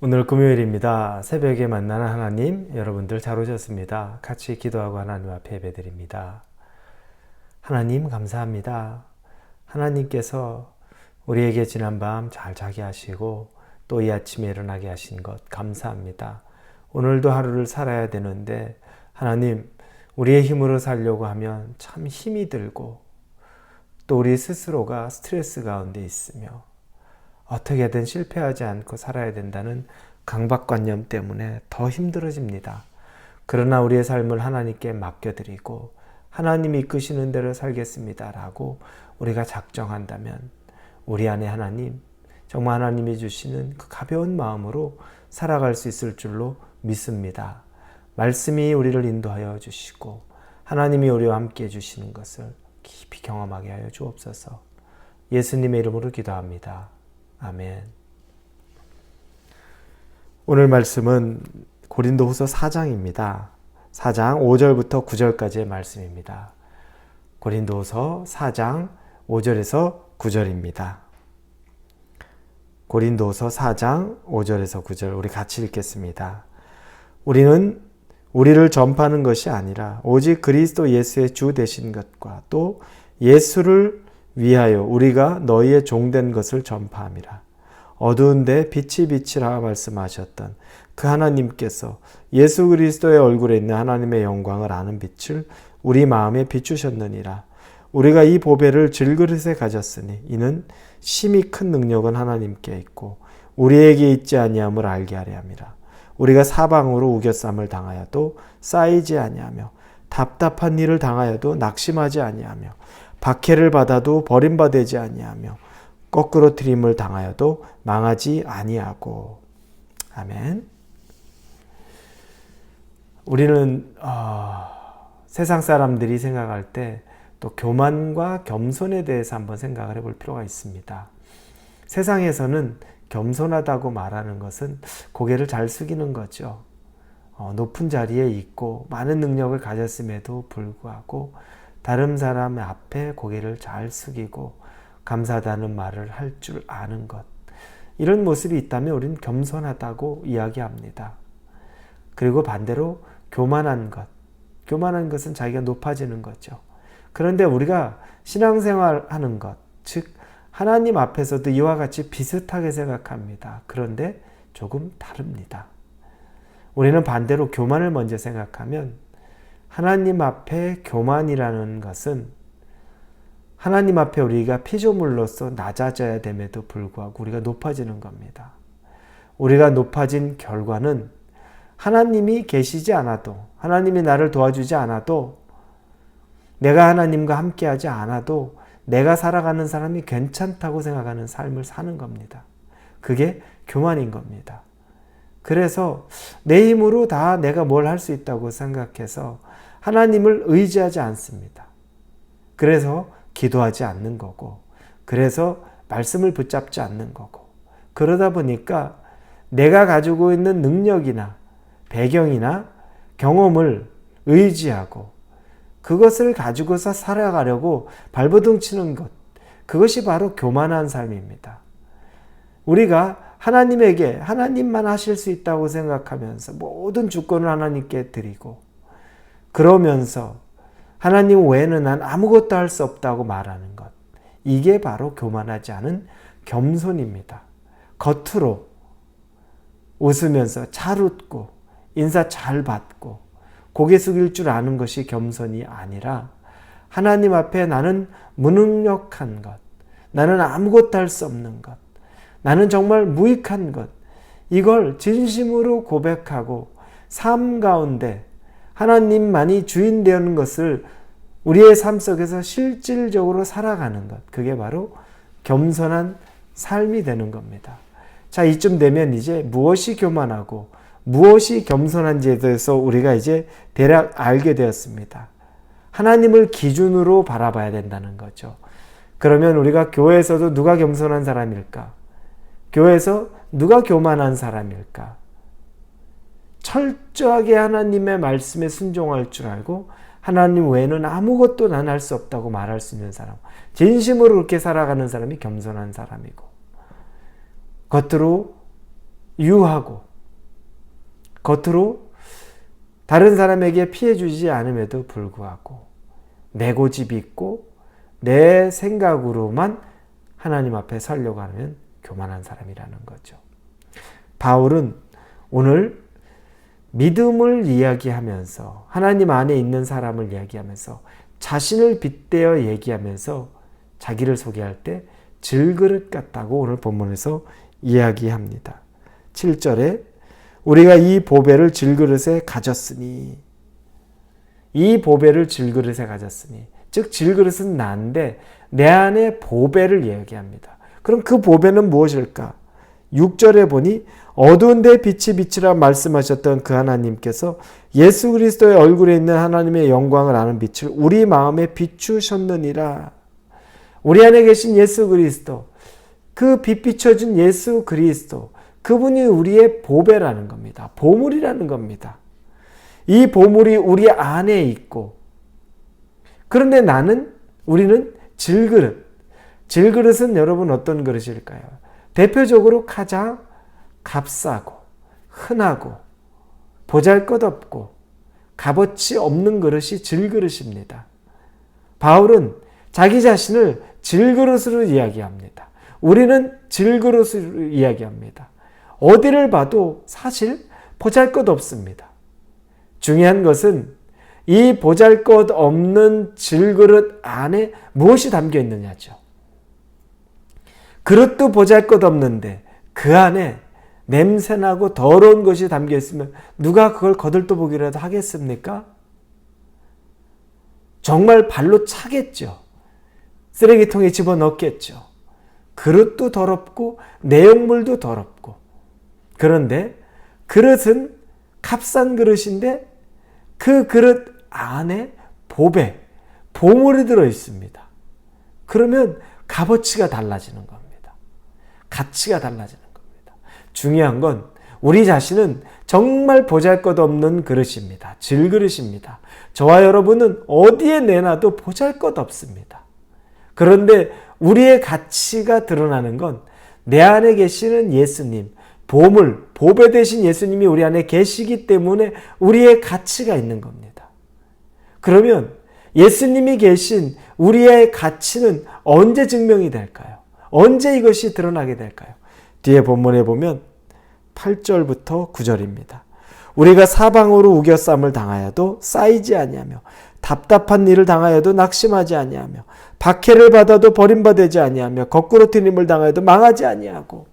오늘 금요일입니다. 새벽에 만나는 하나님, 여러분들 잘 오셨습니다. 같이 기도하고 하나님 앞에 예배드립니다. 하나님 감사합니다. 하나님께서 우리에게 지난 밤 잘 자게 하시고 또 이 아침에 일어나게 하신 것 감사합니다. 오늘도 하루를 살아야 되는데 하나님 우리의 힘으로 살려고 하면 참 힘이 들고 또 우리 스스로가 스트레스 가운데 있으며 어떻게든 실패하지 않고 살아야 된다는 강박관념 때문에 더 힘들어집니다. 그러나 우리의 삶을 하나님께 맡겨드리고 하나님이 이끄시는 대로 살겠습니다 라고 우리가 작정한다면 우리 안에 하나님, 정말 하나님이 주시는 그 가벼운 마음으로 살아갈 수 있을 줄로 믿습니다. 말씀이 우리를 인도하여 주시고 하나님이 우리와 함께 해주시는 것을 깊이 경험하게 하여 주옵소서. 예수님의 이름으로 기도합니다. 아멘. 오늘 말씀은 고린도후서 4장입니다. 4장 5절부터 9절까지의 말씀입니다. 고린도후서 4장 5절에서 9절입니다. 고린도후서 4장 5절에서 9절 우리 같이 읽겠습니다. 우리는 우리를 전파하는 것이 아니라 오직 그리스도 예수의 주 되신 것과 또 예수를 위하여 우리가 너희의 종된 것을 전파함이라. 어두운데 빛이 빛이라 말씀하셨던 그 하나님께서 예수 그리스도의 얼굴에 있는 하나님의 영광을 아는 빛을 우리 마음에 비추셨느니라. 우리가 이 보배를 질그릇에 가졌으니 이는 심히 큰 능력은 하나님께 있고 우리에게 있지 아니함을 알게 하려 함이라. 우리가 사방으로 우겨쌈을 당하여도 쌓이지 아니하며 답답한 일을 당하여도 낙심하지 아니하며 박해를 받아도 버림받지 아니하며 거꾸로 트림을 당하여도 망하지 아니하고 아멘. 우리는 어, 세상 사람들이 생각할 때 또 교만과 겸손에 대해서 한번 생각을 해볼 필요가 있습니다. 세상에서는 겸손하다고 말하는 것은 고개를 잘 숙이는 거죠. 어, 높은 자리에 있고 많은 능력을 가졌음에도 불구하고 다른 사람 앞에 고개를 잘 숙이고 감사하다는 말을 할 줄 아는 것. 이런 모습이 있다면 우리는 겸손하다고 이야기합니다. 그리고 반대로 교만한 것. 교만한 것은 자기가 높아지는 거죠. 그런데 우리가 신앙생활 하는 것, 즉, 하나님 앞에서도 이와 같이 비슷하게 생각합니다. 그런데 조금 다릅니다. 우리는 반대로 교만을 먼저 생각하면 하나님 앞에 교만이라는 것은 하나님 앞에 우리가 피조물로서 낮아져야 됨에도 불구하고 우리가 높아지는 겁니다. 우리가 높아진 결과는 하나님이 계시지 않아도, 하나님이 나를 도와주지 않아도, 내가 하나님과 함께하지 않아도 내가 살아가는 사람이 괜찮다고 생각하는 삶을 사는 겁니다. 그게 교만인 겁니다. 그래서 내 힘으로 다 내가 뭘 할 수 있다고 생각해서 하나님을 의지하지 않습니다. 그래서 기도하지 않는 거고, 그래서 말씀을 붙잡지 않는 거고, 그러다 보니까 내가 가지고 있는 능력이나 배경이나 경험을 의지하고 그것을 가지고서 살아가려고 발버둥 치는 것, 그것이 바로 교만한 삶입니다. 우리가 하나님에게 하나님만 하실 수 있다고 생각하면서 모든 주권을 하나님께 드리고 그러면서 하나님 외에는 난 아무것도 할 수 없다고 말하는 것. 이게 바로 교만하지 않은 겸손입니다. 겉으로 웃으면서 잘 웃고 인사 잘 받고 고개 숙일 줄 아는 것이 겸손이 아니라 하나님 앞에 나는 무능력한 것, 나는 아무것도 할 수 없는 것, 나는 정말 무익한 것, 이걸 진심으로 고백하고 삶 가운데 하나님만이 주인 되는 것을 우리의 삶 속에서 실질적으로 살아가는 것. 그게 바로 겸손한 삶이 되는 겁니다. 자, 이쯤 되면 이제 무엇이 교만하고 무엇이 겸손한지에 대해서 우리가 이제 대략 알게 되었습니다. 하나님을 기준으로 바라봐야 된다는 거죠. 그러면 우리가 교회에서도 누가 겸손한 사람일까? 교회에서 누가 교만한 사람일까? 철저하게 하나님의 말씀에 순종할 줄 알고 하나님 외에는 아무것도 난 할 수 없다고 말할 수 있는 사람. 진심으로 그렇게 살아가는 사람이 겸손한 사람이고 겉으로 유하고 겉으로 다른 사람에게 피해 주지 않음에도 불구하고 내 고집이 있고 내 생각으로만 하나님 앞에 서려고 하면 교만한 사람이라는 거죠. 바울은 오늘 믿음을 이야기하면서 하나님 안에 있는 사람을 이야기하면서 자신을 빗대어 얘기하면서 자기를 소개할 때 질그릇 같다고 오늘 본문에서 이야기합니다. 7절에 우리가 이 보배를 질그릇에 가졌으니 이 보배를 질그릇에 가졌으니 즉 질그릇은 나인데 내 안에 보배를 이야기합니다. 그럼 그 보배는 무엇일까? 6절에 보니 어두운 데 빛이 빛이라 말씀하셨던 그 하나님께서 예수 그리스도의 얼굴에 있는 하나님의 영광을 아는 빛을 우리 마음에 비추셨느니라. 우리 안에 계신 예수 그리스도, 그 빛 비춰준 예수 그리스도, 그분이 우리의 보배라는 겁니다. 보물이라는 겁니다. 이 보물이 우리 안에 있고, 그런데 나는, 우리는 질그릇. 질그릇은 여러분 어떤 그릇일까요? 대표적으로 가장 값싸고, 흔하고, 보잘 것 없고, 값어치 없는 그릇이 질그릇입니다. 바울은 자기 자신을 질그릇으로 이야기합니다. 우리는 질그릇으로 이야기합니다. 어디를 봐도 사실 보잘 것 없습니다. 중요한 것은 이 보잘 것 없는 질그릇 안에 무엇이 담겨 있느냐죠. 그릇도 보잘 것 없는데 그 안에 냄새나고 더러운 것이 담겨 있으면 누가 그걸 거들떠 보기라도 하겠습니까? 정말 발로 차겠죠. 쓰레기통에 집어넣겠죠. 그릇도 더럽고 내용물도 더럽고 그런데 그릇은 값싼 그릇인데 그 그릇 안에 보배, 보물이 들어 있습니다. 그러면 값어치가 달라지는 겁니다. 가치가 달라지는. 중요한 건 우리 자신은 정말 보잘 것 없는 그릇입니다. 질그릇입니다. 저와 여러분은 어디에 내놔도 보잘 것 없습니다. 그런데 우리의 가치가 드러나는 건 내 안에 계시는 예수님, 보물, 보배 되신 예수님이 우리 안에 계시기 때문에 우리의 가치가 있는 겁니다. 그러면 예수님이 계신 우리의 가치는 언제 증명이 될까요? 언제 이것이 드러나게 될까요? 뒤에 본문에 보면 8절부터 9절입니다. 우리가 사방으로 우겨 쌈을 당하여도 쌓이지 아니하며 답답한 일을 당하여도 낙심하지 아니하며 박해를 받아도 버림받지 아니하며 거꾸로 트림을 당하여도 망하지 아니하고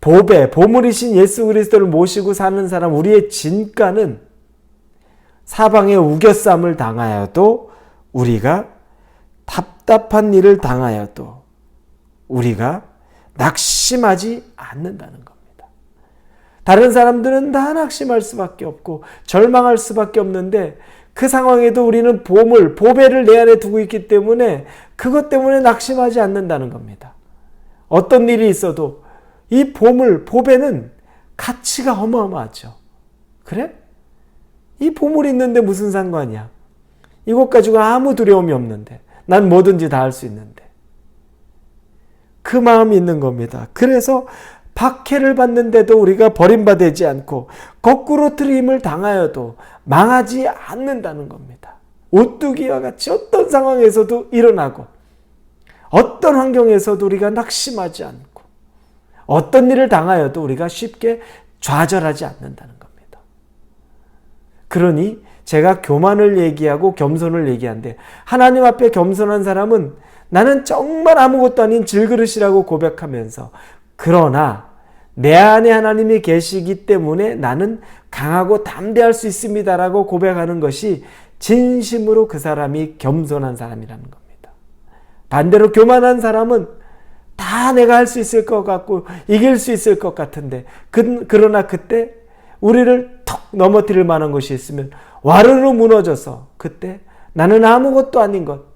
보배 보물이신 예수 그리스도를 모시고 사는 사람 우리의 진가는 사방에 우겨쌈을 당하여도 우리가 답답한 일을 당하여도 우리가 낙심하지 않는다는 겁니다. 다른 사람들은 다 낙심할 수밖에 없고 절망할 수밖에 없는데 그 상황에도 우리는 보물, 보배를 내 안에 두고 있기 때문에 그것 때문에 낙심하지 않는다는 겁니다. 어떤 일이 있어도 이 보물, 보배는 가치가 어마어마하죠. 그래? 이 보물이 있는데 무슨 상관이야? 이것 가지고 아무 두려움이 없는데. 난 뭐든지 다 할 수 있는데. 그 마음이 있는 겁니다. 그래서 박해를 받는데도 우리가 버림받지 않고 거꾸로 트림을 당하여도 망하지 않는다는 겁니다. 오뚜기와 같이 어떤 상황에서도 일어나고 어떤 환경에서도 우리가 낙심하지 않고 어떤 일을 당하여도 우리가 쉽게 좌절하지 않는다는 겁니다. 그러니 제가 교만을 얘기하고 겸손을 얘기하는데 하나님 앞에 겸손한 사람은 나는 정말 아무것도 아닌 질그릇이라고 고백하면서 그러나 내 안에 하나님이 계시기 때문에 나는 강하고 담대할 수 있습니다라고 고백하는 것이 진심으로 그 사람이 겸손한 사람이라는 겁니다. 반대로 교만한 사람은 다 내가 할 수 있을 것 같고 이길 수 있을 것 같은데 그, 그러나 그때 우리를 턱 넘어뜨릴 만한 것이 있으면 와르르 무너져서 그때 나는 아무것도 아닌 것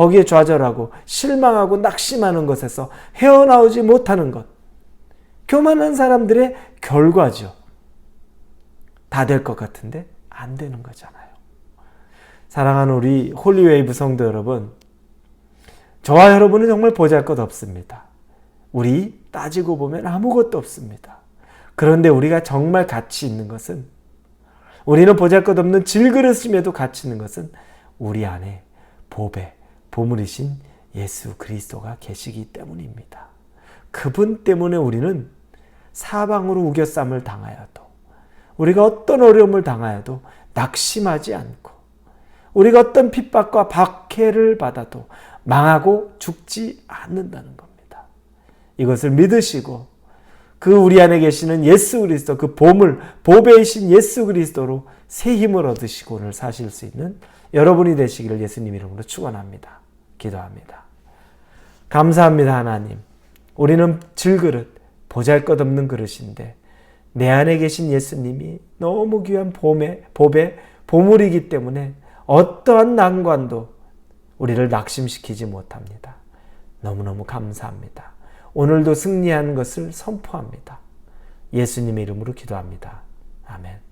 거기에 좌절하고 실망하고 낙심하는 것에서 헤어나오지 못하는 것 교만한 사람들의 결과죠. 다 될 것 같은데 안 되는 거잖아요. 사랑하는 우리 홀리웨이브 성도 여러분, 저와 여러분은 정말 보잘 것 없습니다. 우리 따지고 보면 아무것도 없습니다. 그런데 우리가 정말 가치 있는 것은 우리는 보잘 것 없는 질그릇임에도 가치 있는 것은 우리 안에 보배, 보물이신 예수 그리스도가 계시기 때문입니다. 그분 때문에 우리는 사방으로 우겨쌈을 당하여도 우리가 어떤 어려움을 당하여도 낙심하지 않고 우리가 어떤 핍박과 박해를 받아도 망하고 죽지 않는다는 겁니다. 이것을 믿으시고 그 우리 안에 계시는 예수 그리스도 그 보물 보배이신 예수 그리스도로 새 힘을 얻으시고 오늘 사실 수 있는 여러분이 되시기를 예수님 이름으로 축원합니다. 기도합니다. 감사합니다 하나님. 우리는 질그릇 보잘것없는 그릇인데 내 안에 계신 예수님이 너무 귀한 보배, 보배, 보물이기 때문에 어떠한 난관도 우리를 낙심시키지 못합니다. 너무너무 감사합니다. 오늘도 승리하는 것을 선포합니다. 예수님의 이름으로 기도합니다. 아멘.